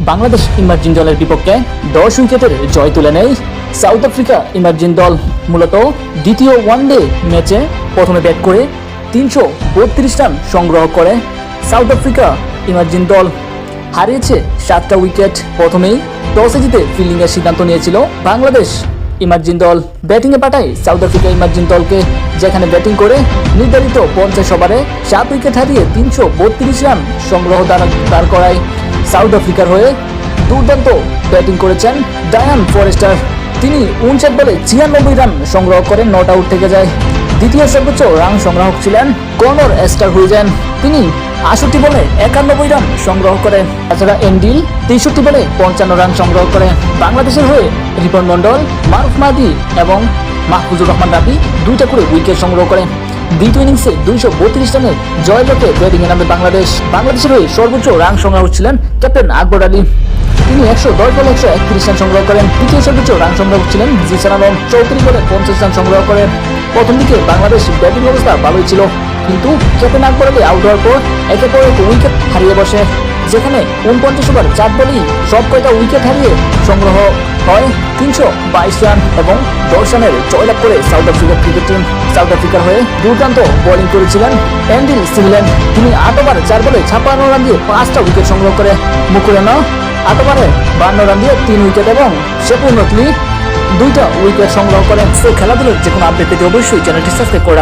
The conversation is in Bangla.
বাংলাদেশ ইমার্জিন দলের বিপক্ষে দশ উইকেটের জয় তুলে নেয় সাউথ আফ্রিকা ইমার্জিন দল। মূলত দ্বিতীয় ওয়ানডে ম্যাচে প্রথমে ব্যাট করে তিনশো বত্রিশ রান সংগ্রহ করে। সাউথ আফ্রিকা ইমার্জিন দল হারিয়েছে সাতটা উইকেট। প্রথমেই টসে জিতে ফিল্ডিংয়ের সিদ্ধান্ত নিয়েছিল বাংলাদেশ ইমার্জিন দল। ব্যাটিংয়ে পাঠায় সাউথ আফ্রিকা ইমার্জিন দলকে, যেখানে ব্যাটিং করে নির্ধারিত পঞ্চাশ ওভারে সাত উইকেট হারিয়ে তিনশো বত্রিশ রান সংগ্রহ দাঁড়- করায়। সাউথ আফ্রিকার হয়ে দুর্দান্ত ব্যাটিং করেছেন ডায়ান ফরেস্টার। তিনি উনষাট বলে ছিয়ানব্বই রান সংগ্রহ করে নট আউট থেকে যায়। দ্বিতীয় সর্বোচ্চ রান সংগ্রাহক ছিলেন কর্নর এস্টার হুইজেন। তিনি আষট্টি বলে একানব্বই রান সংগ্রহ করেন তাছাড়া এন্ডিল তেষট্টি বলে পঞ্চান্ন রান সংগ্রহ করে। বাংলাদেশের হয়ে রিপন মন্ডল মারুফ মাদি এবং মাহফুজুর রহমান রাবি দুইটা করে উইকেট সংগ্রহ করেন দ্বিতীয় ইনিংসে দুইশো বত্রিশ রানের জয় লক্ষ্যে ব্যাটিংয়ে নামে বাংলাদেশ। বাংলাদেশের হয়ে সর্বোচ্চ রান সংগ্রহ ছিলেন ক্যাপ্টেন আকবর আলী। তিনি একশো দশ বলে একশো একত্রিশ রান সংগ্রহ করেন। তৃতীয় সর্বোচ্চ রান সংগ্রহ ছিলেন জিসান আলম। চৌত্রিশ বলে পঞ্চাশ রান সংগ্রহ করেন। প্রথম দিকে বাংলাদেশ ব্যাটিং অবস্থা ভালোই ছিল। কিন্তু ক্যাপ্টেন আকবর আলী আউট হওয়ার পর একে পর এক উইকেট হারিয়ে বসে। যেখানে উনপঞ্চাশ ওভার চার বলেই সব কয়টা উইকেট হারিয়ে সংগ্রহ হয় তিনশো বাইশ রান এবং দশ রানের জয়লাভ করে সাউথ আফ্রিকার ক্রিকেট টিম সাউথ আফ্রিকার হয়ে দুর্দান্ত বোলিং করেছিলেন অ্যান্ডিল সিমল্যান্ড তিনি আট ওভার চার বলে ছাপ্পান্ন রান দিয়ে পাঁচটা উইকেট সংগ্রহ করে। মুকুরানা আট ওভারে বান্ন রান দিয়ে তিন উইকেট এবং শেপুর নকলি দুইটা উইকেট সংগ্রহ করেন। সে খেলাধুলার যে কোনো আপডেট পেতে অবশ্যই চ্যানেলটি সাবস্ক্রাইব করে